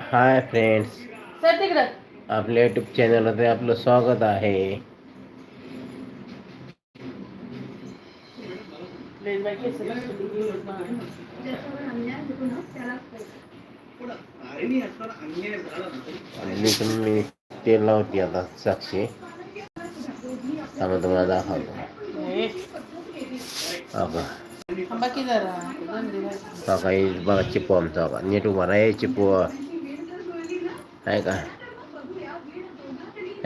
हाय friends. सर तिकडं. आपल्या यूट्यूब चॅनलमध्ये आपलं स्वागत आहे. मी तेल लावते आता साक्षी. त्यामुळे तुम्हाला दाखवतो. बघा चिपू आमचा नीट उभा राहा चिपू आहे का आहे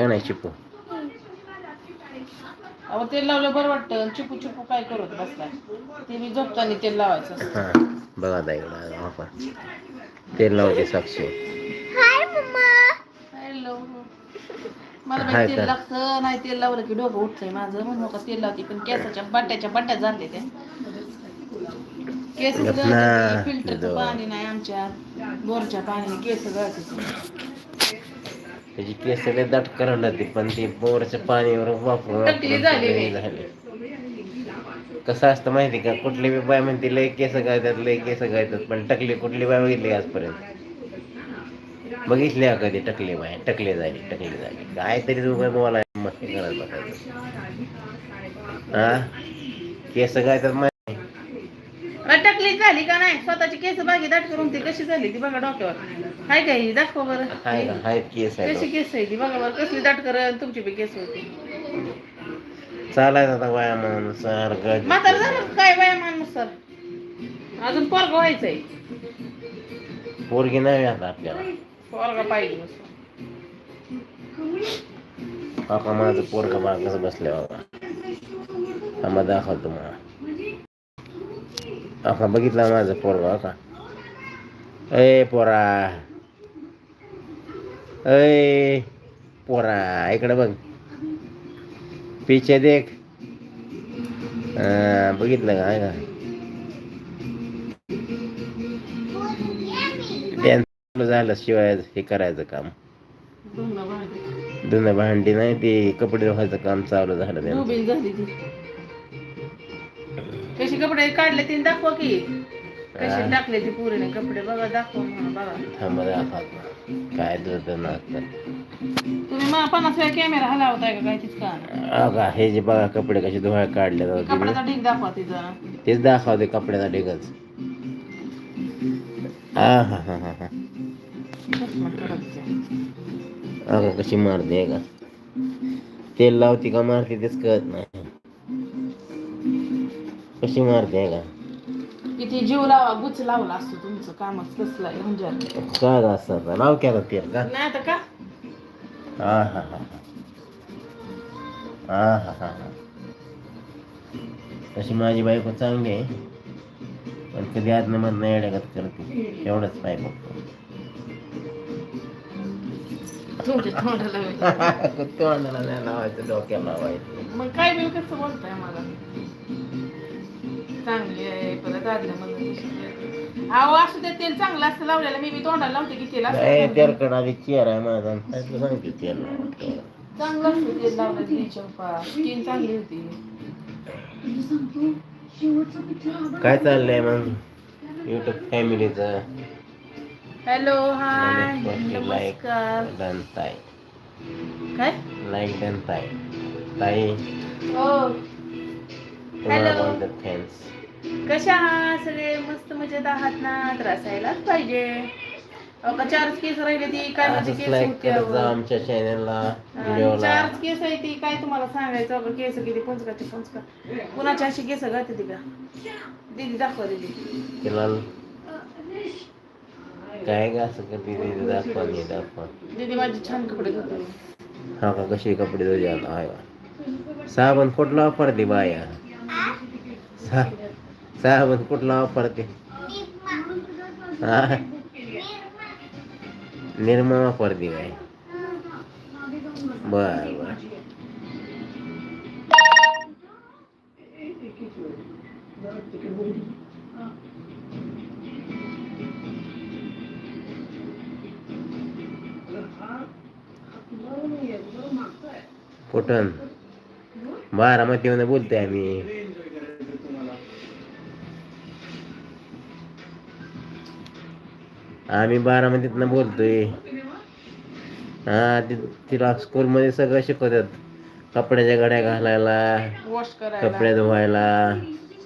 का नाही चिपू अहो तेल लावलं बरं वाटतं. चिपू चिपू काय करत बसलाय? ते मी झोपताना तेल लावायचं. हां बघा इकडं आपण तेल लावते साक्षी. हॅलो मला हाय बाई तेल का? लागतं नाही तेल लावलं की डोकं उठतंय माझं. म्हणून का तेल लावते. पण केसाच्या बट्ट्याच्या बट्ट्या झाले ते केस गप ना. फिल्टरचं दो. पाणी नाही आमच्या बोरच्या पाण्याने केस गळते. त्याची केस लय दाट करायला लागते पण ती बोरच्या पाणीवर वापरून टकली झाली कसं असतं माहिती का कुठली बी बाय म्हणते लय केस गायतात लय केस गायतात पण टकली कुठली बाय बघितली का आजपर्यंत? बघितली का कधी टकली बाय टकली झाली टकली झाली. काय तरी तुम्ही बोला मस्ती करत बसायचं. हा केस गायतात माहिती झाली का नाही? स्वतःची केस बागी दाट करून ती कशी झाली ती बघा डोक्यावर. हाय का ही? दाखवा बरं. हाय केस कशी आहे केस आहे ती? बघा बरं कसली दाट कर तुमची बी केस होती. चालायचं आता वयामानुसार गज म्हातार झालं काय वयामानुसार अजून पोरग व्हायचंय. पोरगी नाही आता आपल्याला. पोरगा पाहिजे नुसतं. काका माझं पोरगा बा कसं बसले बाबा. आम्हा दाखवतो मला काका बघितला माझं पोरगा का ए पोरा ए पोरा इकडे बघ पिचे देख बघितलं का आहे का Dance झालं शिवाय हे करायचं काम. धुणं भांडी नाही ते कपडे धुवायचं काम चालू झालं कशी कपडे काढले तिने दाखवा की. कशी. टाकले ती पुरीने कपडे बघा दाखवा म्हणून बघा. थांबा दाखवतो काय धुतं नसतं तुम्ही मा पन्नास वेळा कॅमेरा हलावताय का काय तिथं का अगा हे जे बघा कपडे कसे धुवायला काढले कपड्याचा ढीग दाखवा तिचा तेच दाखवते कपड्याचा ढिगच. हा हा हा हा हा. चष्मा. अगं कशी मारते का? तेल लावती का मारते तेच कळत नाही. कशी मारते का? किती जीव लावा गुच लावला असतो तुमचं कामच कसलं म्हणजे. काय असं लाव केला तेल का? नाही आता का? हा हा हा. हा हा हा हा. तशी माझी बायको चांगली आहे. पण कधी आतनं मधनं येड्यागत करते एवढंच नाही बघतो. तुमच्या तोंडाला. तोंडाला नाही लावायचं डोक्याला लावायचं. मग काय बिल कसं बोलताय मला चांगली आहे परत आदल्या म्हणून अहो असू दे तेल चांगलं असतं लावलेलं मी बी तोंडाला लावते की तेल असं तेलकट आधी चेअर आहे माझा. काय तुला सांगते तेल लावायचं. चांगलं असतं तेल लावलं तिच्या पप्पा स्किन चांगली होती. काय चाललंय मग? युट्यूब फॅमिलीचं हॅलो हाय. लाईक नमस्कार. डन ताई. काय? लाईक डन ताई. ताई. हो. तुम्हाला फॅन्स कशा आहात सगळे? मस्त मजेत आहात ना? तर असायलाच पाहिजे चारच केस राहिले ती? काय माझी असंच केस लाईक होती करत अहो. जा आमच्या चॅनलला व्हिडिओला चारच केस आहे ती? काय तुम्हाला सांगायचं? अगं केस किती पंचकाचे पंचका कुणाची अशी केस घालते ती का? दिदी दाखवा दिदी. तिला काय का असं कधी दिदी? दाखवा नाही दाखवा. दिदी माझे छान कपडे घालते हा का कशी कपडे तुझे? आता आहे का साबण कुठला वापरते बाया? सहा साबण कुठला वापरते हा? निर्मा वापरते काय? बर बर. कुठून? बारामतीमध्ये बोलतोय आम्ही. आम्ही बारामतीतनं बोलतोय. हा ति तिला स्कूलमध्ये सगळं शिकवतात. कपड्याच्या घड्या घालायला वॉश कपडे करायला धुवायला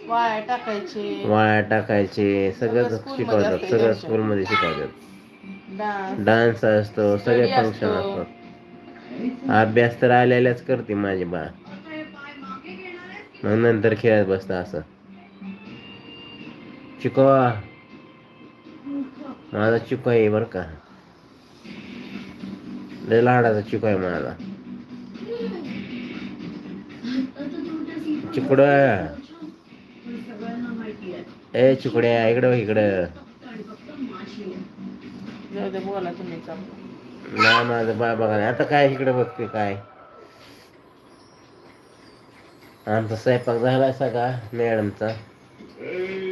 वाया टाकायचे. वाळ्या टाकायचे सगळं शिकवतात सगळं त्यांच्या. स्कूलमध्ये शिकवतात. डान्स डान्स असतो सगळे Study फंक्शन असतो. असतात. अभ्यास तर आलेल्याच करते माझी बा. मग नंतर खेळत बसता असं. चिकवा माझा चिको आहे बरं का. लय लाडाचा चिको आहे माझा चिकडा. ए चिकड्या इकडं इकडं. नाही माझं बा बघा आता काय इकडे बघते काय? आमचा स्वयंपाक झाला सगळा मॅडमचा.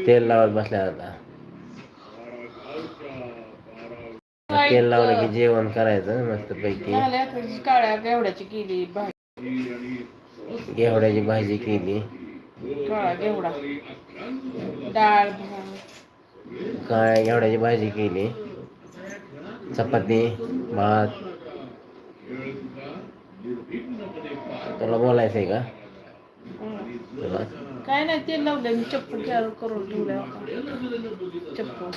तेल लावत बसल्या आता. तेल लावलं की जेवण करायचं मस्त पैकी काळ्या घेवड्याची केली भाजी. घेवड्याची भाजी केली. काळा घेवडा. डाळ काळ्या घेवड्याची भाजी केली. चपाती भात. तुला बोलायचंय का? काय नाही तेल लावलं मी चप्पल चालू करून ठेवल्या चप्पल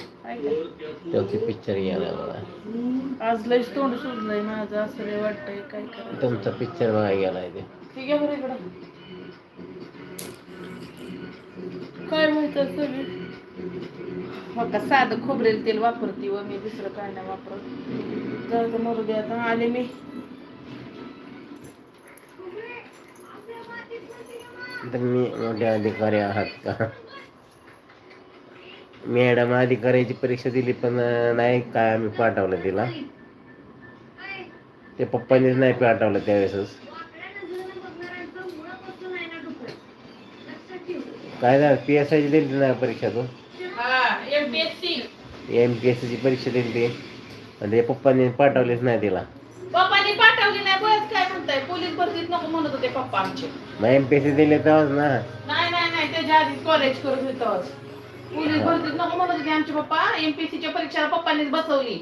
तो पिक्चर गेला बघा आज लयच तोंड सुजलंय माझं असं लय वाटतंय काय करायचं? तुमचा पिक्चर बघायला गेलाय ते. ठीक आहे बरं इकडं. काय माहीत सगळी हो का साधं खोबरेल तेल वापरते व मी दुसरं काय नाही वापरत. जाऊ दे मरू दे आता. आले मी. तुम्ही मोठे अधिकारी आहात. का मॅडम अधिकाऱ्याची परीक्षा दिली पण नाही काय आम्ही पाठवलं तिला. ते पप्पांनीच नाही पाठवलं त्यावेळेसच. काय झालं? पी एस आयची दिली नाही परीक्षा तू? एम पी एस ची परीक्षा दिली. ती आणि ते पप्पांनी पाठवलीच नाही तिला. पप्पांनी पाठवली नाही म्हणताय पोलीस भरतीत नको म्हणत होते पप्पा आमचे. मग एम पी एस सी दिले तेव्हाच ना. नाही नाही नाही त्याच्या आधी कॉलेज करत होतं पोलीस भरतीत नको म्हणत होते आमचे पप्पा. एमपीएससीच्या परीक्षेला पप्पांनीच बसवली.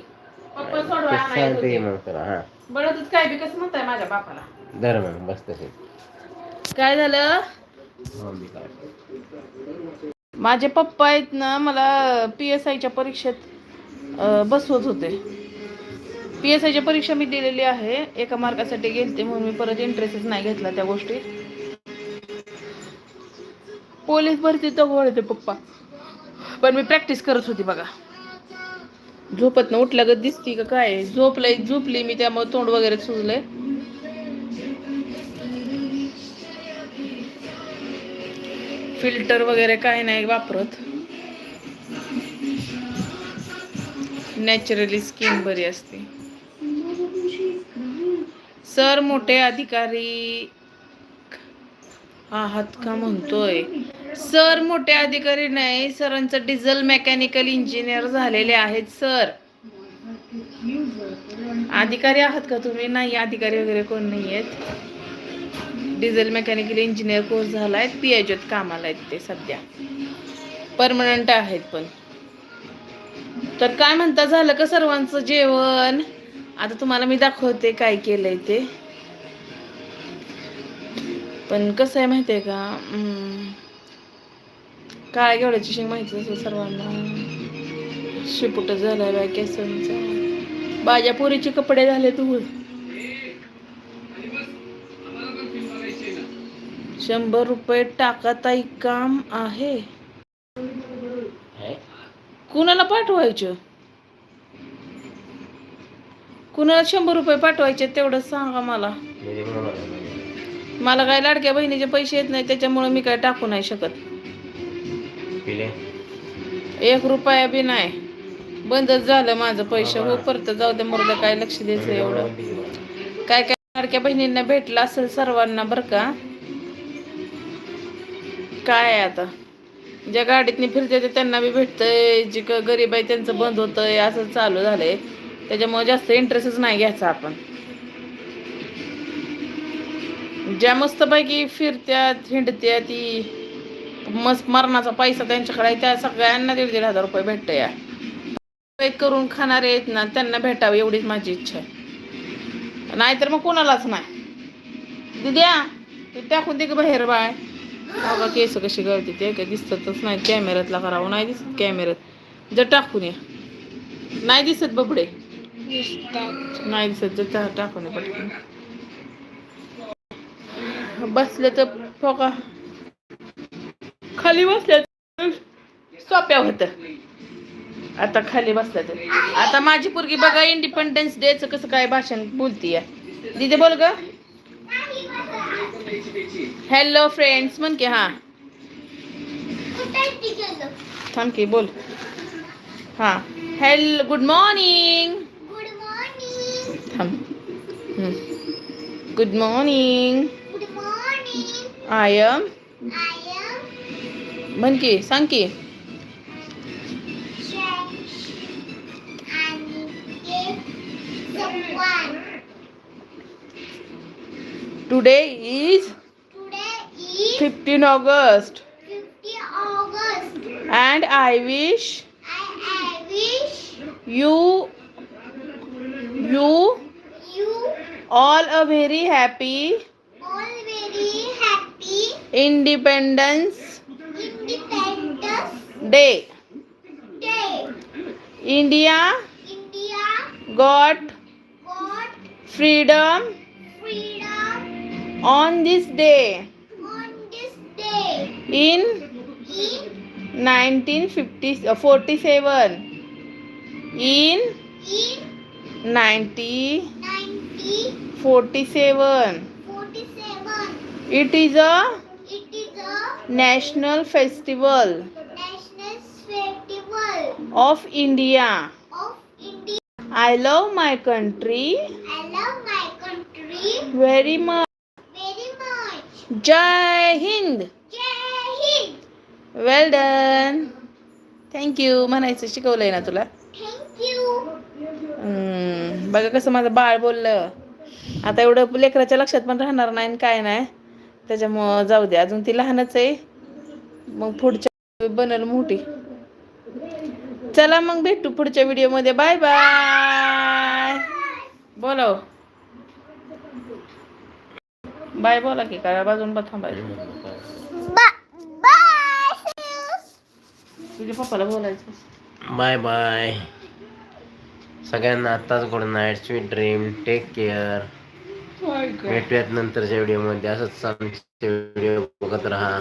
पप्पा सोडवा आणायला सांगते होते. मग तुला हा. बळतच काय बी कसं म्हणताय माझ्या बापाला? धर मग बस तसे काय झालं? माझे पप्पा आहेत ना मला पी एस आयच्या परीक्षेत अं, बसवत होते. पी एस आयच्या परीक्षा मी दिलेली आहे. एका मार्कासाठी गेलते म्हणून मी परत इंटरेस्टच नाही घेतला त्या गोष्टीत पोलीस भरती तर होते पप्पा. पण मी प्रॅक्टिस करत होती बघा. झोपत ना उठल्यागत दिसती का काय? झोपलंय झोपली मी त्यामुळे तोंड वगैरे सुजलंय फिल्टर वगैरे काय नाही वापरत. नॅचरली स्किन बरी असते. सर मोठे अधिकारी आहात का म्हणतोय? सर मोठे अधिकारी नाही सरांचं डिझेल मेकॅनिकल इंजिनियर झालेले आहेत सर. अधिकारी आहात का तुम्ही? नाही अधिकारी वगैरे कोण नाही आहेत डिझेल मेकॅनिकल इंजिनियर कोर्स झाला आहेत पी एच कामाला आहेत ते सध्या. परमनंट आहेत पण. तर काय म्हणता झालं का सर्वांचं जेवण? आता तुम्हाला मी दाखवते काय केलंय ते. पण कसं आहे माहिती आहे का? अं, काळ्या घेवड्याची शेंग माहिती असेल सर्वांना. शिपुट झाला बाय केसांचा. बाजा पोरीचे कपडे झाले तू शंभर रुपये टाका ताई काम आहे. कुणाला पाठवायचं? कुणाला शंभर रुपये पाठवायचे तेवढं सांगा मला. मला काय लाडक्या बहिणीचे पैसे येत नाही त्याच्यामुळे मी काय टाकू नाही शकत. एक रुपया बी नाही. बंदच झालं माझं पैसे. हो परत जाऊ दे मरलं काय लक्ष द्यायचं एवढं. काय काय लाडक्या बहिणींना भेटलं असेल सर्वांना बरं का? काय आता? ज्या गाडीतनी फिरते ते त्यांना बी भेटतंय जे क- गरीब आहे त्यांचं बंद होतंय असं चालू झालंय. त्याच्यामुळे जास्त इंटरेस्टच नाही घ्यायचा आपण. ज्या मस्तपैकी फिरत्यात हिंडत्या ती मस्त मरणाचा पैसा त्यांच्याकडे आहे त्या सगळ्यांना दीड दीड हजार रुपये भेटत या करून खाणारे आहेत ना त्यांना भेटावं एवढीच माझी इच्छा आहे. नाहीतर मग कोणालाच नाही. दिद्या ते टाकून दे बाहेर बाय बघा केस कशी गळते ते काय दिसतच नाही कॅमेऱ्यातला करावं नाही दिसत कॅमेऱ्यात जर टाकून ये. नाही दिसत बबडे. नाही दिसत जर टा- टाकून पटकन बसले तर फोका खाली बसल्या तर सोप्या होतं आता खाली बसल्या तर आता माझी पोरगी बघा इंडिपेंडन्स डेचं कसं काय भाषण बोलतीय दिदी बोल ग। हॅलो फ्रेंड्स म्हण की हा। थांब की बोल। हा। Hello good morning good morning थांब good morning good morning I am I am म्हण की सांग की आणि ते someone. Today is Today is fifteen August 50 August. And I wish I, I wish you you you All a very happy. All very happy. Independence. Independence. Day. Day. India. India. Got. Got. Freedom. Freedom. On this day. On this day. In. In. Uh, 47 in, in 90 forty seven it is a national festival of India. I love my country very much. Jai Hind. Well done thank you म्हणायचं शिकवलंय ना तुला? बघा कसं माझं बाळ बोललं. आता एवढं लेकराच्या लक्षात पण राहणार नाही आणि काय नाही. त्याच्यामुळं जाऊ दे अजून ती लहानच आहे. मग पुढच्या बनल मोठी. चला मग भेटू पुढच्या व्हिडिओमध्ये. Bye bye. बोलाव बाय बोला की काय बाजून बा थांबायचं. तुझ्या पप्पाला बोलायचं. Bye bye. सगळ्यांना आत्ताच good night sweet dream take care. भेटूयात नंतरच्या व्हिडिओमध्ये. असंच आमचे व्हिडिओ बघत राहा.